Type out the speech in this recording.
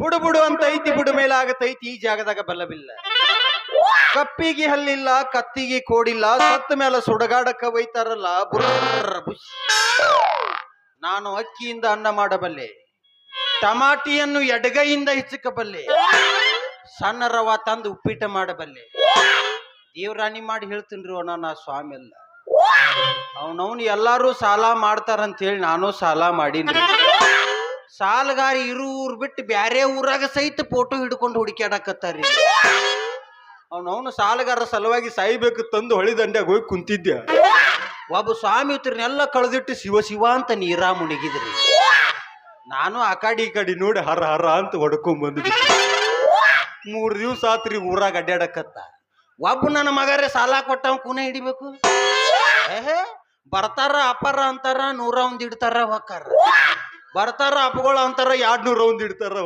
ಬುಡು ಬುಡು ಅಂತ ಐತಿ, ಬುಡು ಮೇಲೆ ಆಗತೈತಿ ಈ ಜಾಗದಾಗ ಬಲ್ಲವಿಲ್ಲ. ಕಪ್ಪಿಗೆ ಹಲ್ಲಿಲ್ಲ, ಕತ್ತಿಗೆ ಕೋಡಿಲ್ಲ, ಸತ್ತ ಮೇಲೆ ಸುಡಗಾಡಕ್ಕ ಒಯ್ತಾರಲ್ಲ ನಾನು ಅಕ್ಕಿಯಿಂದ ಅನ್ನ ಮಾಡಬಲ್ಲೆ. ಟಮಾಟಿಯನ್ನು ಎಡಗೈಯಿಂದ ಹೆಚ್ಚಕಬಲ್ಲೆ. ಸಣ್ಣ ರವ ತಂದು ಉಪ್ಪಿಟ ಮಾಡಬಲ್ಲೆ. ದೇವ್ರಾಣಿ ಮಾಡಿ ಹೇಳ್ತೀನಿ ಅಣ್ಣ ಸ್ವಾಮಿ ಅಲ್ಲ. ಅವನವನು ಎಲ್ಲಾರು ಸಾಲ ಮಾಡ್ತಾರಂತ ಹೇಳಿ ನಾನು ಸಾಲ ಮಾಡೀನಿ ಸಾಲಗಾರ ಇರು ಊರ್ ಬಿಟ್ಟು ಬ್ಯಾರೆ ಊರಾಗ ಸಹಿತ ಫೋಟೋ ಹಿಡ್ಕೊಂಡು ಹುಡುಕ್ಯಾಡಕತ್ತಾರಿ ಅವನವನು ಸಾಲಗಾರ ಸಲುವಾಗಿ ಸಾಯ್ಬೇಕು ತಂದು ಹೊಳಿ ದಂಡ್ಯಾಗ ಹೋಗಿ ಕುಂತಿದ್ದೆ. ಒಬ್ಬ ಸ್ವಾಮಿ ಇತ್ರನ್ನೆಲ್ಲ ಕಳೆದಿಟ್ಟು ಶಿವ ಶಿವ ಅಂತ ನೀರಾ ಮುಣಗಿದ್ರಿ. ನಾನು ಆ ಕಡೆ ಈ ಕಡೆ ನೋಡಿ ಹರ ಹರ ಅಂತ ಹೊಡ್ಕೊಂಡ್ ಬಂದ್ಬಿಟ್ಟೆ ಮೂರು ದಿವ್ಸ ಆತ್ರಿ ಊರಾಗ ಅಡ್ಡಾಡಕತ್ತ ಒಬ್ಬ ನನ್ನ ಮಗರೇ ಸಾಲ ಕೊಟ್ಟವ ಕೂನ ಹಿಡಿಬೇಕು? ಬರ್ತಾರ ಅಪ್ಪಾರ ಅಂತಾರ ನೂರ ಒಂದ್ ಇಡ್ತಾರ ಹೊಕ್ಕಾರ. ಬರ್ತಾರ ಅಪ್ಪಗಳು ಅಂತಾರ ಎರಡ್ ನೂರ ಒಂದ್ ಇಡ್ತಾರ